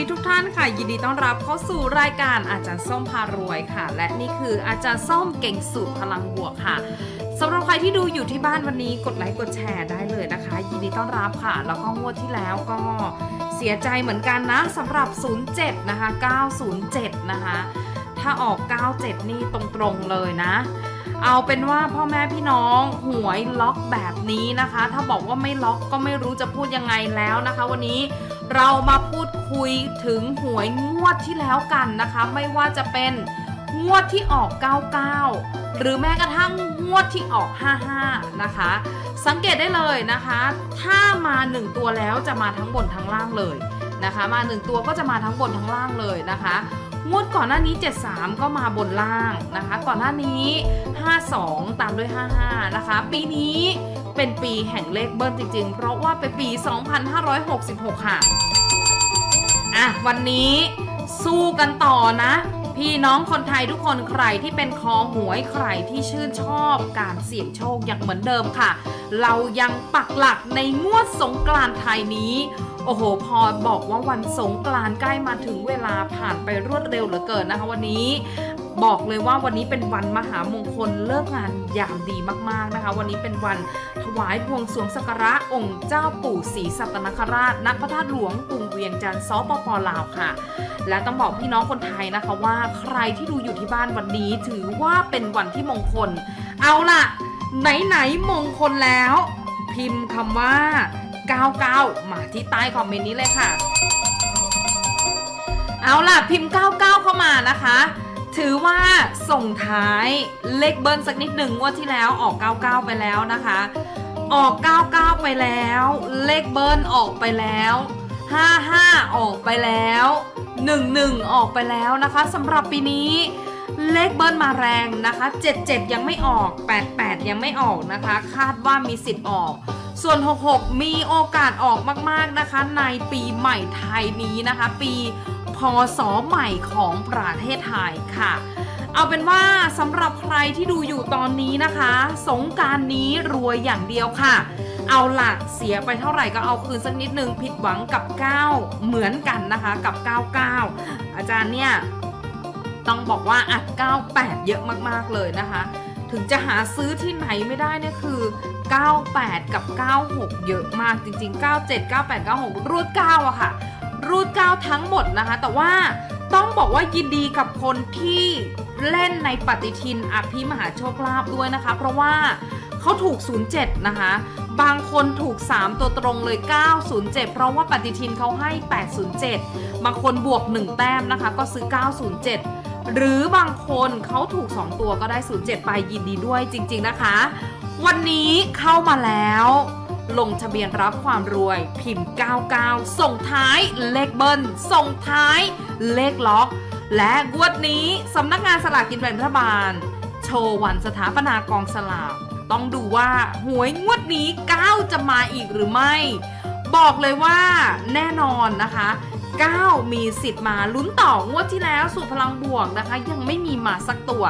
ดีทุกท่านค่ะ ยินดีต้อนรับเข้าสู่รายการอาจารย์ส้มพารวยค่ะ และนี่คืออาจารย์ส้มเก่งสูตรพลังบวกค่ะสำหรับใครที่ดูอยู่ที่บ้านวันนี้กดไลค์กดแชร์ได้เลยนะคะ ยินดีต้อนรับค่ะ แล้วก็งวดที่แล้วก็เสียใจเหมือนกันนะสำหรับ 07 นะคะ 907 นะคะ ถ้าออก 97 นี่ตรงๆเลยนะเอาเป็นว่าพ่อแม่พี่น้องหวยล็อกแบบนี้นะคะ ถ้าบอกว่าไม่ล็อกก็ไม่รู้จะพูดยังไงแล้วนะคะ วันนี้เรามาพูด คุยถึงหวยงวดที่แล้วกันนะคะ ไม่ว่าจะเป็นงวดที่ออก 99 หรือแม้กระทั่งงวดที่ออก 55 นะคะ สังเกตได้เลยนะคะ ถ้ามา 1 ตัวแล้วจะมาทั้งบนทั้งล่างเลยนะคะ มา 1 ตัวก็จะมาทั้งบนทั้งล่างเลยนะคะงวดก่อนหน้านี้ 73 ก็มาบนล่างนะคะ ก่อนหน้านี้ 52 ตามด้วย 55 นะคะ ปีนี้เป็นปีแห่งเลขเบิ้ลจริงๆ เพราะว่าเป็นปี 2566 ค่ะ อะวันนี้สู้กันต่อนะ พี่น้องคนไทยทุกคนใครที่เป็นคอหวยใครที่ชื่นชอบการเสี่ยงโชคอย่างเหมือนเดิมค่ะ เรายังปักหลักในงวดสงกรานต์ไทยนี้โอ้โห พอบอกว่าวันสงกรานต์ใกล้มาถึงเวลาผ่านไปรวดเร็วเหลือเกินนะคะวันนี้ บอกเลยว่าวันนี้เป็นวันมหามงคลเลิกงานยามดีมากๆนะคะ วันนี้เป็นวันถวายบวงสรวงสักการะองค์เจ้าปู่ศรีสัตนคราชณพระธาตุหลวงกรุงเวียงจันทร์สปปลาวค่ะ และต้องบอกพี่น้องคนไทยนะคะว่าใครที่ดูอยู่ที่บ้านวันนี้ถือว่าเป็นวันที่มงคล เอาล่ะ ไหนๆมงคลแล้ว พิมพ์คำว่า99มาที่ใต้คอมเมนต์นี้เลยค่ะ เอาล่ะพิมพ์ 99 เข้ามานะคะ ถือว่าส่งท้ายเลขเบิ้ลสักนิดหนึ่งงวดที่แล้วออก 99 ไปแล้วนะคะ ออก 99 ไปแล้ว เลขเบิ้ลออกไปแล้ว 55 ออกไปแล้ว 11 ออกไปแล้วนะคะสำหรับปีนี้เลขเบิ้ลมาแรงนะคะ 77 ยังไม่ออก 88 ยังไม่ออกนะคะ คาดว่ามีสิทธิ์ออก ส่วน 66 มีโอกาสออกมาก ๆ นะคะ ในปีใหม่ไทยนี้นะคะ ปี พศใหม่ของประเทศไทยค่ะ เอาเป็นว่าสำหรับใครที่ดูอยู่ตอนนี้นะคะ สงการนี้รวยอย่างเดียวค่ะ เอาหลักเสียไปเท่าไหร่ก็เอาคืนสักนิดนึงผิดหวังกับ 9 เหมือนกันนะคะกับ 99 อาจารย์เนี่ยต้องบอกว่าอัด 98 เยอะมากๆเลยนะคะ ถึงจะหาซื้อที่ไหนไม่ได้เนี่ยคือ 98 กับ 96 เยอะมากจริง ๆ 97 98 96รูด9อะค่ะ รูด9ทั้งหมดนะคะ แต่ว่าต้องบอกว่ายินดีกับคนที่เล่นในปฏิทินอภิมหาโชคลาภด้วยนะคะ เพราะว่าเขาถูก 07 นะคะ บางคนถูก 3 ตัวตรงเลย 907 เพราะว่าปฏิทินเขาให้ 807 บางคนบวก 1 แต้มนะคะ ก็ซื้อ 907 หรือบางคนเขาถูก 2 ตัวก็ได้ 07 ไปยินดีด้วยจริง ๆ นะคะ วันนี้เข้ามาแล้ว ลงทะเบียนรับความรวย พิมพ์ 99 ส่งท้าย เลขเบิ้ลส่งท้าย เลขล็อก และงวดนี้สำนักงานสลากกินแบ่งรัฐบาล โชว์วันสถาปนากองสลากต้องดูว่าหวยงวดนี้ 9 จะมาอีกหรือไม่ บอกเลยว่าแน่นอนนะคะ 9 มีสิทธิ์มาลุ้นต่องวดที่แล้วสู่พลังบวกนะคะ ยังไม่มีมาสักตัว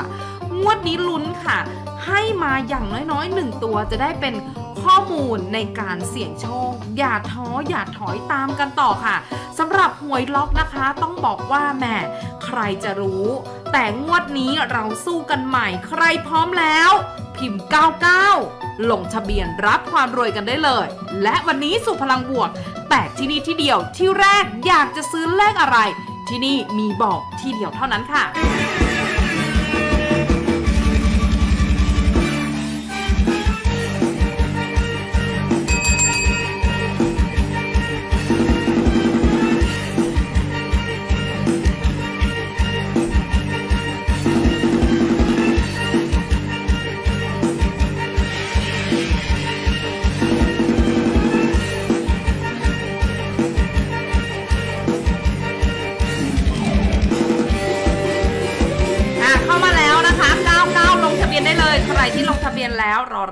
งวดนี้ลุ้นค่ะ ให้มาอย่างน้อยๆหนึ่งตัวจะได้เป็น ข้อมูลในการเสี่ยงโชค อย่าท้ออย่าถอยตามกันต่อค่ะสำหรับหวยล็อกนะคะ ต้องบอกว่าแหมใครจะรู้ แต่งวดนี้เราสู้กันใหม่ ใครพร้อมแล้ว พิมพ์ 99 ลงทะเบียนรับความรวยกันได้เลย และวันนี้สู่พลังบวก แต่ที่นี่ที่เดียวที่แรกอยากจะซื้อเลขอะไร ที่นี่มีบอกที่เดียวเท่านั้นค่ะอะ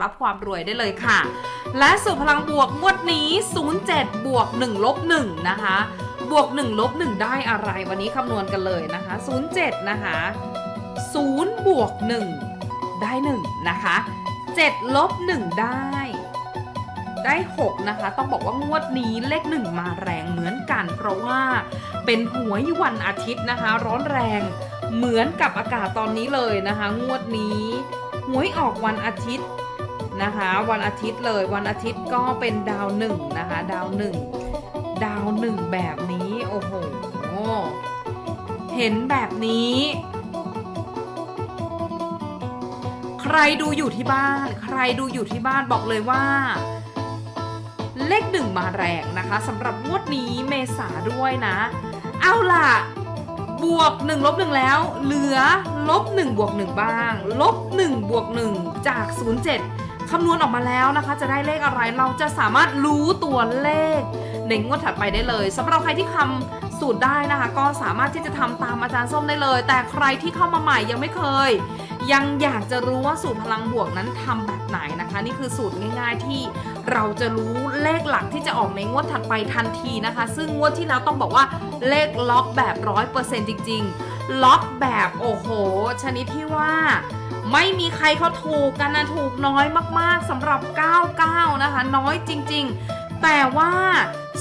รับความรวยได้เลยค่ะ และสู่พลังบวกงวดนี้ 07 บวก1ลบ1นะคะ บวก1ลบ1ได้อะไรวันนี้คำนวณกันเลยนะคะ 07 นะคะ 0 บวก 1 ได้ 1 นะคะ 7 ลบ 1 ได้ได้ 6 นะคะ ต้องบอกว่างวดนี้เลข 1 มาแรงเหมือนกัน เพราะว่าเป็นหวยวันอาทิตย์นะคะ ร้อนแรงเหมือนกับอากาศตอนนี้เลยนะคะ งวดนี้หวยออกวันอาทิตย์ นะคะ วันอาทิตย์เลยวันอาทิตย์ก็เป็นดาวหนึ่งนะคะ ดาวหนึ่งดาวหนึ่งแบบนี้โอ้โหเห็นแบบนี้ ใครดูอยู่ที่บ้าน ใครดูอยู่ที่บ้านบอกเลยว่า เลขหนึ่งมาแรงนะคะสำหรับงวดนี้เมษาด้วยนะ เอาล่ะ บวก1ลบ1แล้ว เหลือลบ1บวก1บ้าง ลบ1บวก1จาก 07 คำนวณออกมาแล้วนะคะ จะได้เลขอะไรเราจะสามารถรู้ตัวเลขในงวดถัดไปได้เลยสำหรับใครที่ทำสูตรได้นะคะ ก็สามารถที่จะทำตามอาจารย์ส้มได้เลย แต่ใครที่เข้ามาใหม่ยังไม่เคย ยังอยากจะรู้ว่าสูตรพลังบวกนั้นทำแบบไหนนะคะ นี่คือสูตรง่าย ๆที่เราจะรู้เลขหลักที่จะออกในงวดถัดไปทันทีนะคะ ซึ่งงวดที่แล้วต้องบอกว่าเลขล็อกแบบร้อยเปอร์เซ็นต์จริง ๆ ล็อกแบบโอ้โห ชนิดที่ว่า ไม่มีใครเขาถูกกันนะถูกน้อยมากๆสำหรับ 99 นะคะ น้อยจริง ๆ แต่ว่า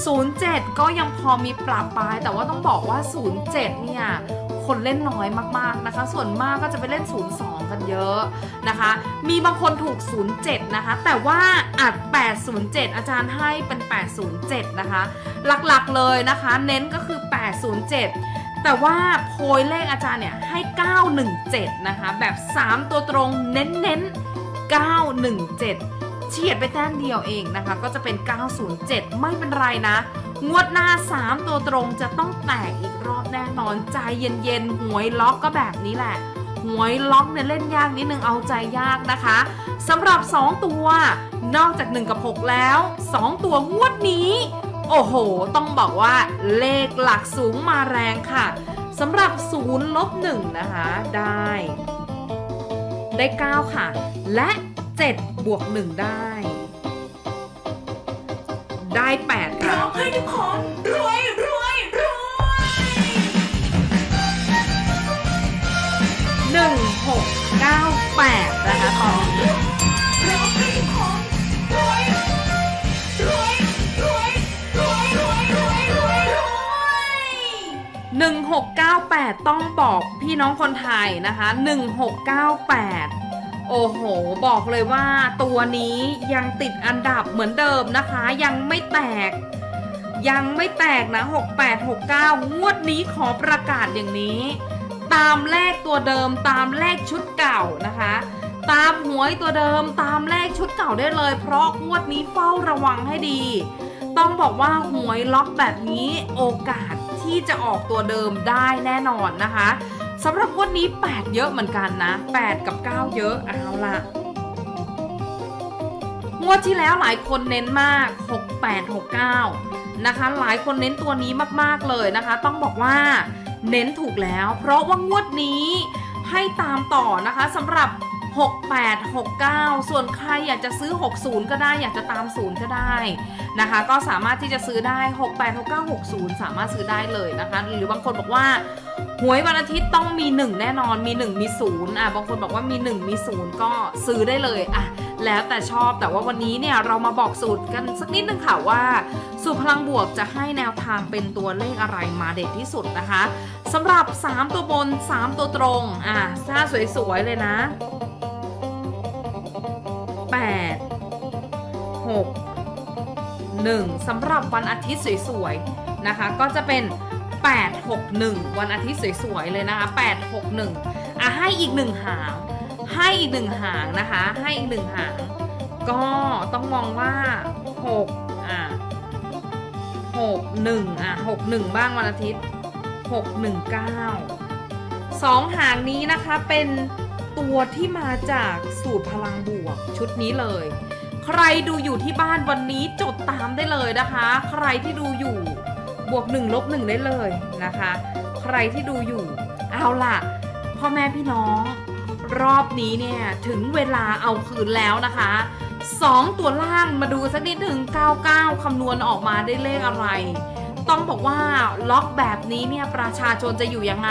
07 ก็ยังพอมีปรับปลาย แต่ว่าต้องบอกว่า 07 เนี่ยคนเล่นน้อยมากๆนะคะ ส่วนมากก็จะไปเล่น 02 กันเยอะนะคะ มีบางคนถูก 07 นะคะ แต่ว่าอัด 807 อาจารย์ให้เป็น 807 นะคะ หลักๆเลยนะคะ เน้นก็คือ 807 แต่ว่าโพยเลขอาจารย์เนี่ยให้ 917 นะคะ แบบ 3 ตัวตรงเน้นๆ 917 เฉียดไปแต้มเดียวเองนะคะ ก็จะเป็น 907 ไม่เป็นไรนะ งวดหน้า 3 ตัวตรงจะต้องแตกอีกรอบแน่นอนใจเย็นๆหวยล็อกก็แบบนี้แหละหวยล็อกเนี่ยเล่นยากนิดนึงเอาใจยากนะคะสำหรับ 2 ตัวนอกจาก 1 กับ 6 แล้ว 2 ตัวงวดนี้ โอ้โห ต้องบอกว่าเลขหลักสูงมาแรงค่ะสำหรับ0ลบ1นะคะ ได้ ได้ 9 ค่ะ และ 7 บวก 1 ได้ ได้ 8 ค่ะร้องให้ทุกคนรวยรวยรวยหนึ่งหกเก้าแปดนะคะตอนนี้ 1698 ต้องบอกพี่น้องคนไทยนะคะ 1698 โอ้โห บอกเลยว่าตัวนี้ยังติดอันดับเหมือนเดิมนะคะ ยังไม่แตก ยังไม่แตกนะ 6869 งวดนี้ขอประกาศอย่างนี้ ตามแลกตัวเดิมตามแลกชุดเก่านะคะ ตามหวยตัวเดิมตามแลกชุดเก่าได้เลย เพราะงวดนี้เฝ้าระวังให้ดี ต้องบอกว่าหวยล็อกแบบนี้โอกาส ที่จะออกตัวเดิมได้แน่นอนนะคะสำหรับงวดนี้ 8 เยอะเหมือนกันนะ 8 กับ 9 เยอะเอาล่ะงวดที่แล้วหลายคนเน้นมาก 68 69 นะคะ หลายคนเน้นตัวนี้มากๆเลยนะคะ ต้องบอกว่าเน้นถูกแล้ว เพราะว่างวดนี้ให้ตามต่อนะคะสำหรับ 68 69 ส่วนใครอยากจะซื้อ 60 ก็ได้อยากจะตาม0ก็ได้นะคะ ก็สามารถที่จะซื้อได้ 68 69 60 สามารถซื้อได้เลยนะคะ หรือบางคนบอกว่าหวยวันอาทิตย์ต้องมี 1 แน่นอนมี 1 มี0อะบางคนบอกว่ามี 1 มี 0 ก็ซื้อได้เลยอะ แล้วแต่ชอบแต่ว่าวันนี้เนี่ยเรามาบอกสูตรกันสักนิดนึงค่ะว่า สูตรพลังบวกจะให้แนวทางเป็นตัวเลขอะไรมาเด็ดที่สุดนะคะสำหรับ 3 ตัวบน 3 ตัวตรงอะถ้าสวยๆเลยนะ 8 6 1สำหรับวันอาทิตย์สวยๆนะคะ ก็จะเป็น 861 วันอาทิตย์สวยๆเลยนะคะ 861อะให้อีกหนึ่งหาง ให้อีกหนึ่งหางนะคะ ให้อีกหนึ่งหาง ก็ต้องมองว่า6อะ61อะ61บ้างวันอาทิตย์619สองหางนี้นะคะเป็นตัวที่มาจากสูตรพลังบวกชุดนี้เลย ใครดูอยู่ที่บ้านวันนี้จดตามได้เลยนะคะ ใครที่ดูอยู่บวก1ลบ1ได้เลยนะคะ ใครที่ดูอยู่ เอาล่ะ พ่อแม่พี่น้อง รอบนี้เนี่ยถึงเวลาเอาคืนแล้วนะคะ 2 ตัวล่างมาดูสักนิดหนึ่ง99 คำนวณออกมาได้เลขอะไร ต้องบอกว่าล็อกแบบนี้เนี่ยประชาชนจะอยู่ยังไง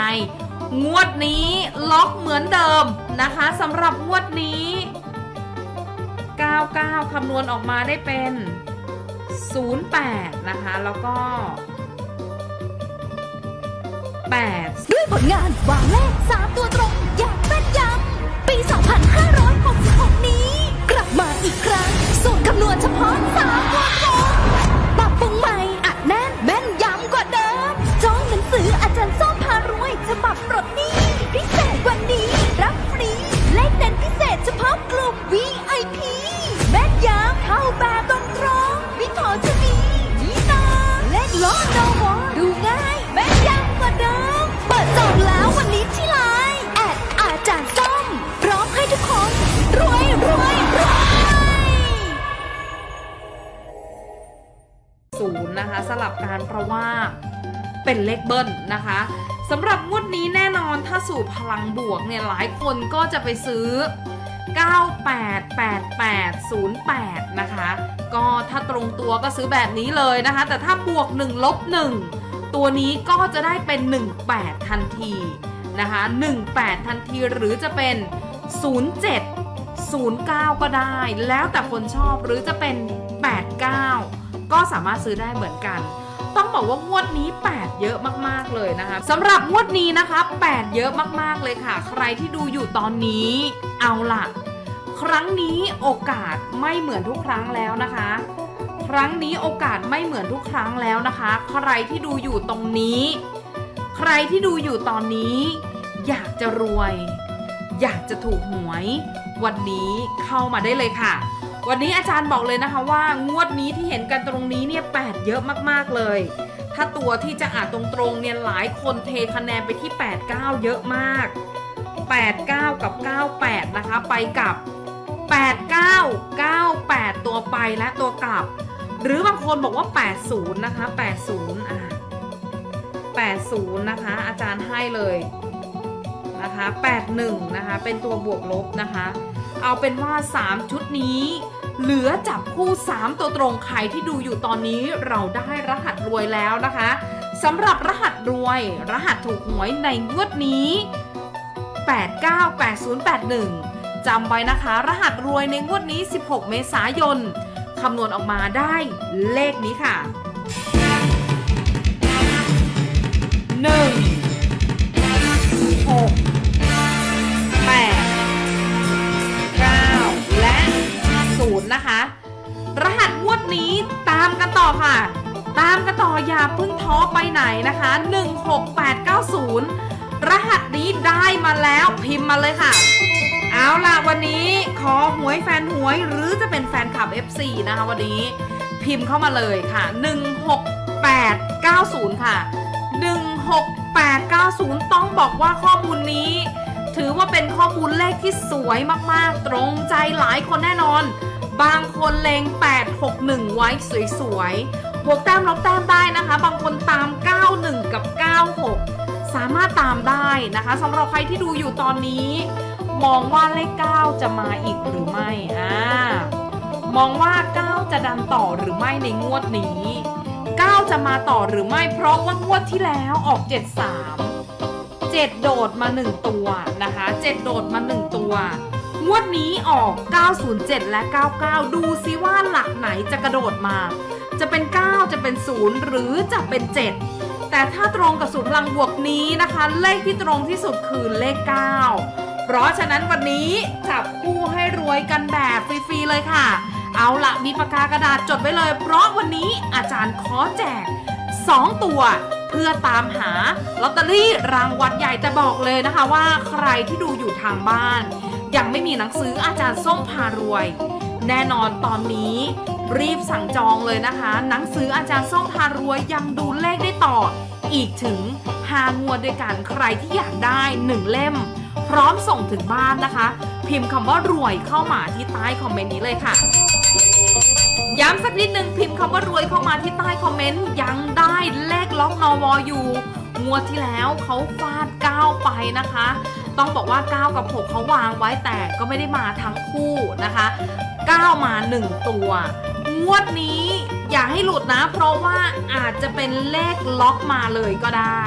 งวดนี้ล็อกเหมือนเดิมนะคะสำหรับงวดนี้ 99 คำนวณออกมาได้เป็น 08 นะคะ แล้วก็8ด้วยผลงานวางเลขสามตัวตรง สู กัน เพราะว่าเป็นเลขเบิ้ลนะคะสำหรับงวดนี้แน่นอนถ้าสู่พลังบวกเนี่ยหลายคนก็จะไปซื้อ 988808 นะคะ ก็ถ้าตรงตัวก็ซื้อแบบนี้เลยนะคะ แต่ถ้าบวก 1 ลบ 1 ตัวนี้ก็จะได้เป็น 18 ทันทีนะคะ 18 ทันทีหรือจะเป็น 07 09 ก็ได้ แล้วแต่คนชอบหรือจะเป็น 89 ก็สามารถซื้อได้เหมือนกัน ต้องบอกว่างวดนี้ 8 เยอะมากๆเลยนะคะสำหรับงวดนี้นะคะ 8 เยอะมากๆเลยค่ะ ใครที่ดูอยู่ตอนนี้ เอาล่ะ ครั้งนี้โอกาสไม่เหมือนทุกครั้งแล้วนะคะ ครั้งนี้โอกาสไม่เหมือนทุกครั้งแล้วนะคะ ใครที่ดูอยู่ตรงนี้ ใครที่ดูอยู่ตอนนี้ อยากจะรวย อยากจะถูกหวย วันนี้เข้ามาได้เลยค่ะ วันนี้อาจารย์บอกเลยนะคะว่างวดนี้ที่เห็นกันตรงนี้เนี่ย8เยอะมากๆเลย ถ้าตัวที่จะอ่านตรงๆเนี่ยหลายคนเทคะแนนไปที่ 8 9 เยอะมาก 8 9 กับ 98 นะคะ ไปกับ 8 9 98 ตัวไปและตัวกลับ หรือบางคนบอกว่า 80 นะคะ 80 อะ 80 นะคะ อาจารย์ให้เลยนะคะ 81 นะคะ เป็นตัวบวกลบนะคะ เอาเป็นว่า 3 ชุดนี้ เหลือจับคู่ 3 ตัวตรงใครที่ดูอยู่ตอนนี้เราได้รหัสรวยแล้วนะคะสำหรับรหัสรวย รหัสถูกหวยในงวดนี้ 898081จำไว้นะคะ รหัสรวยในงวดนี้ 16 เมษายนคำนวณออกมาได้เลขนี้ค่ะ 1 6 นะคะ รหัสงวดนี้ตามกันต่อค่ะ ตามกันต่ออย่าพิ่งท้อไปไหนนะคะ 16890 รหัสนี้ได้มาแล้วพิมพ์มาเลยค่ะ เอาล่ะวันนี้ขอหวยแฟนหวยหรือจะเป็นแฟนคลับ FC นะคะวันนี้พิมพ์เข้ามาเลยค่ะ 16890 ค่ะ 16890 ต้องบอกว่าข้อมูลนี้ ถือว่าเป็นข้อมูลเลขที่สวยมากๆ ตรงใจหลายคนแน่นอน บางคนเลง861 ไว้สวยๆ บวกแต้มลบแต้มได้นะคะ บางคนตาม 91 กับ 96 สามารถตามได้นะคะสำหรับใครที่ดูอยู่ตอนนี้ มองว่าเลข 9 จะมาอีกหรือไม่อ่ามองว่า 9 จะดันต่อหรือไม่ในงวดนี้ 9 จะมาต่อหรือไม่เพราะว่างวดที่แล้วออก 73 7 โดดมา 1 ตัวนะคะ 7 โดดมา 1 ตัว งวดนี้ออก 907 และ 99 ดูซิว่าหลักไหนจะกระโดดมา จะเป็น 9 จะเป็น 0 หรือจะเป็น 7 แต่ถ้าตรงกับสูตรพลังบวกนี้นะคะ เลขที่ตรงที่สุดคือเลข 9 เพราะฉะนั้นวันนี้จับคู่ให้รวยกันแบบฟรีๆเลยค่ะ เอาละมีปากกากระดาษจดไว้เลย เพราะวันนี้อาจารย์ขอแจก 2 ตัวเพื่อตามหาลอตเตอรี่รางวัลใหญ่แต่บอกเลยนะคะว่าใครที่ดูอยู่ทางบ้าน ยังไม่มีหนังสืออาจารย์ส้มพารวย แน่นอนตอนนี้ รีบสั่งจองเลยนะคะ หนังสืออาจารย์ส้มพารวยยังดูเลขได้ต่อ อีกถึง5งวดด้วยกันใครที่อยากได้ 1 เล่ม พร้อมส่งถึงบ้านนะคะ พิมพ์คำว่ารวยเข้ามาที่ใต้คอมเมนต์นี้เลยค่ะย้ำสักนิดนึงพิมพ์คำว่ารวยเข้ามาที่ใต้คอมเมนต์ยังได้เลขล็อกนอวออยู่ งวดที่แล้วเขาฟาด9ไปนะคะ ต้องบอกว่า 9 กับ 6เขาวางไว้แต่ก็ไม่ได้มาทั้งคู่นะคะ 9 มา 1 ตัว งวดนี้อย่าให้หลุดนะ เพราะว่าอาจจะเป็นเลขล็อกมาเลยก็ได้